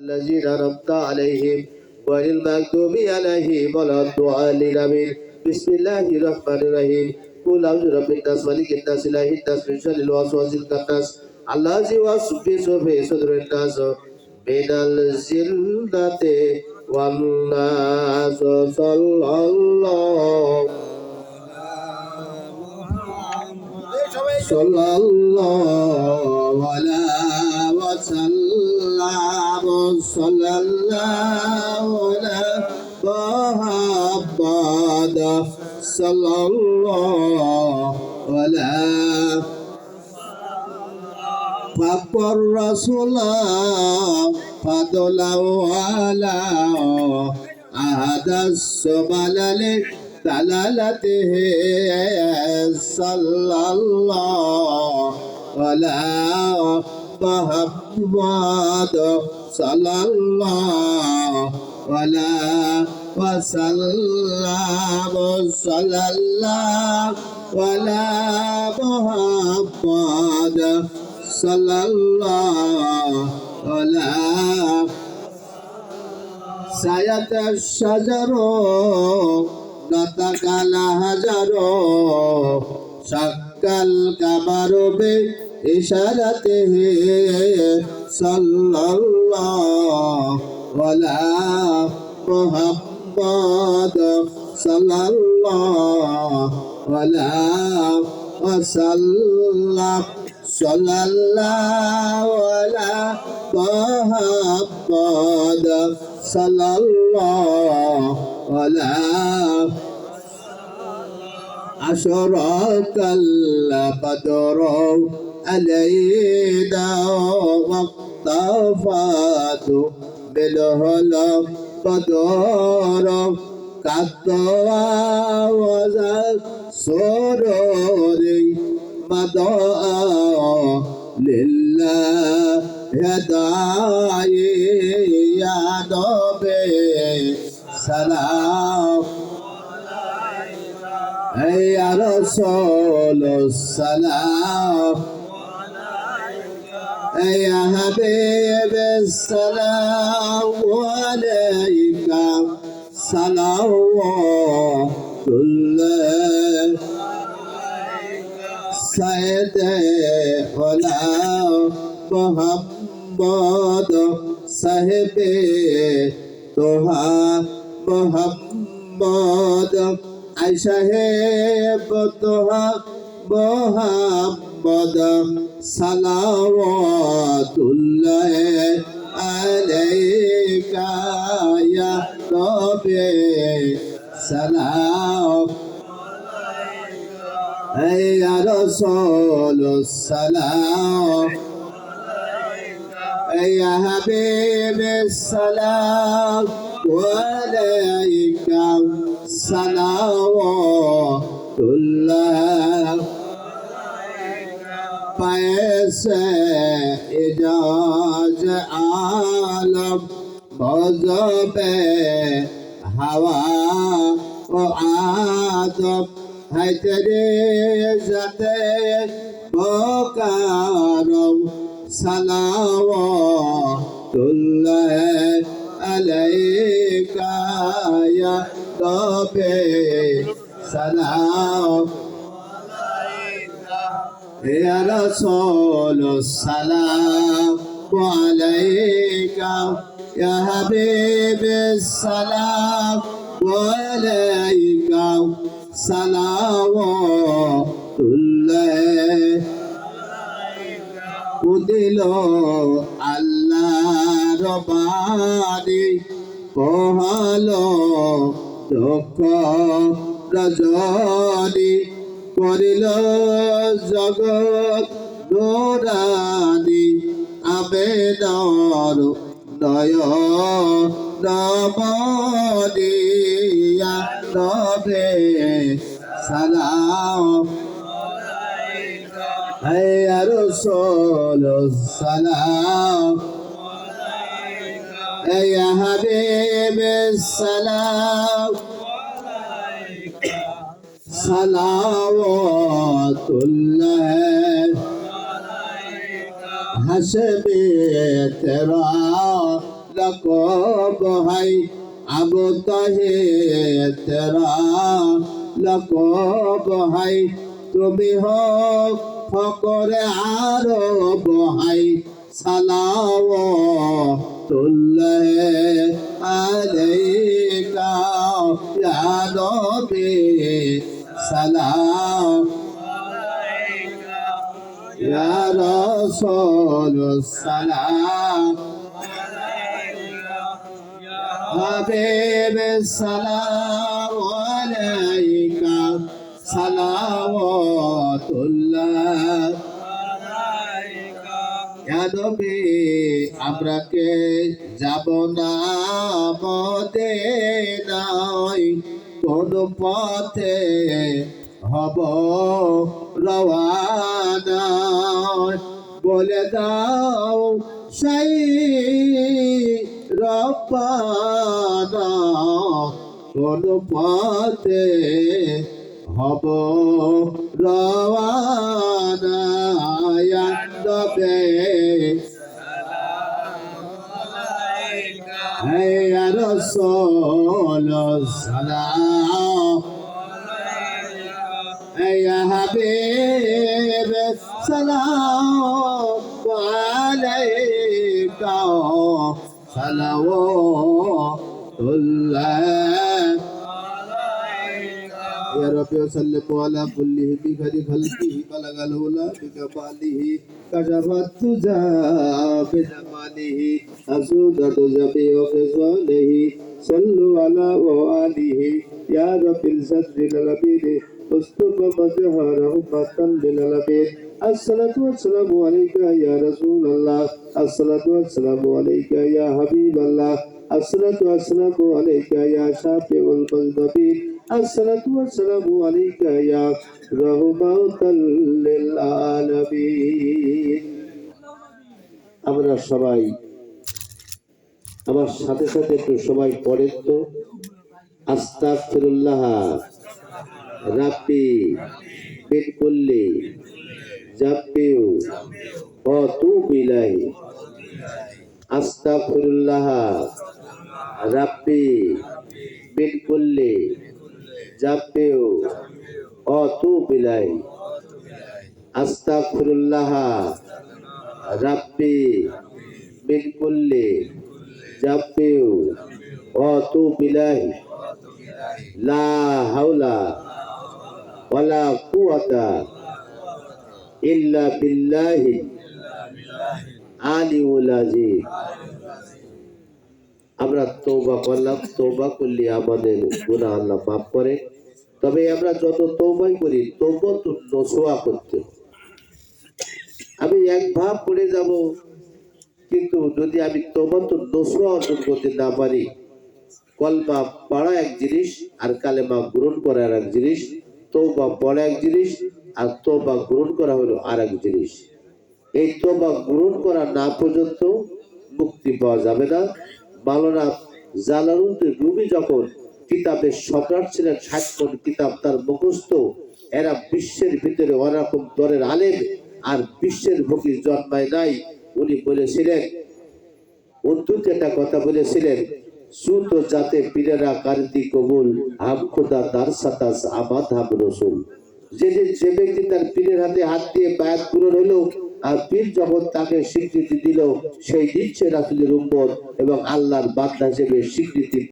الذين أنعمت عليهم غير المغضوب عليهم ولا الضالين آمين بسم الله الرحمن الرحيم قل أعوذ برب الناس ملك الناس إله الناس من شر الوسواس الخناس الذي يوسوس في صدور الناس من الجنة والناس صلى الله صلى الله على وسلم صلى الله على محمد صلى الله على فقر رسول فضلا على أحد السبل دلالته صلى الله على محمد. صلى الله ولا وسلم صلى الله ولا محمد صلى الله ولا سيد الشجر نطق الهجر شق القمر به إشارته صلى الله ولا محمد صلى الله ولا وسلم. صلى الله ولا محمد صلى الله ولا أشرك البدر علينا واقتفت بالهلا قدر كالطوى وزاد سروري مضى لله يدعي يا نبي سلام. يا رسول السلام. يا حبيب السلام عليك صلوات الله سيد غلام محمد صاحب توها محمد I محمد صلوات الله عليك يا نبي سلام. أي يا رسول السلام. أي يا حبيب السلام. عليك صلوات پیسے اجاز عالم بزب ہوا و آدم ہے تیرے زتے مکارم صلوات اللہ علیکہ یا رب سلام يا رسول السلام عليك يا حبيب السلام عليك صلوات الله উদিল আল্লাহ রবানি পোহালো দুঃখ রজনী করিল জগৎ নোরানি আমে নর নয় নমনিয়া নভে সালাম। হে রসুল সালাম। হে হাবিব, সালাম। সলাওয়াতুল্লাহ। হাসবে তেরা লকব হাই, আবু তাহে তেরা লক বহাই তুমি হোক ফকরে আরও বহাই সালাওয়াতুল্লাহ আলাইকা। ইয়া নবী সালাম। ইয়া রাসূল সালাম। হাবিব সালাম আলাইকা। সালাওয়াতুল্লাহ। নবী, আমরা কে যাব না মতে নাই কোন পথে হব রওয়ানা। বলে দাও সেই রব্বানা। কোন পথে হব রওয়ানা। নবী হে ইয়া রাসূল সালাম হে ইয়া হাবিব সালাম আলাইকা সালাওয়াতুল্লাহ يا رب وسلم على كل بخير خلقه بلغ الهدى بكماله كشف التجى بجماله أسود جميع خصاله صلوا على وآله يا رب الصدر الأمين استر مجهر أمة للأمين الصلاة والسلام عليك يا رسول الله الصلاة والسلام عليك يا حبيب الله الصلاة والسلام عليك يا شافع المذنبين الصلاة والسلام عليك يا رحمة للعالمين আমরা সবাই আমার সাথে সাথে একটু সবাই পড়েন তো আস্তাগফিরুল্লাহ রাব্বি বিন কুল্লি জাব্বিউ ও তু বিলাই আস্তাগফিরুল্লাহ রাব্বি বিন কুল্লি জাব্বিউ ও তু বিলাই আস্তাগফিরুল্লাহ রাব্বি বিন কুল্লি জাব্বিউ ও তু বিলাই লা হাওলা ওয়ালা কুওয়াতা ইল্লা বিল্লাহি আলিউল আজিম আমরা তৌবা করলাম তৌবা করলে আমাদের গুনাহ আল্লাহ মাফ করে। তবে আমরা যত তৌবাই করি তবু তো নসোয়া করতে আমি এক ভাব পড়ে যাব, কিন্তু যদি আমি তবু তো নসোয়া অর্জন করতে না পারি, কলমা পড়া এক জিনিস আর কালেমা গ্রহণ করা আর এক জিনিস তৌবা পড়া এক জিনিস আর তৌবা গ্রহণ করা হলো আর এক জিনিস। এই তৌবা গ্রহণ করা না পর্যন্ত মুক্তি পাওয়া যাবে না। মাওলানা জালালুদ্দিন রুমি যখন কিতাবের সম্রাট ছিলেন, ষাট কিতাব তার মুখস্থ, এরা বিশ্বের ভিতরে ওরকম দরের আলেম আর বিশ্বের ভোগী জন্মায় নাই। উনি বলেছিলেন উর্দুতে একটা কথা বলেছিলেন, সুত যাতে পীরেরা কারিতি কবুল, হাম খোদা দার সাতাস আমাদ হাম রসুল। যে যে ব্যক্তি তার পীরের হাতে হাত দিয়ে বায়াত পূরণ হলো পীর যখন তাকে স্বীকৃতি দিল সেই দিচ্ছে রাসুলের উপর এবং আল্লাহর বার্তা হিসেবে স্বীকৃতি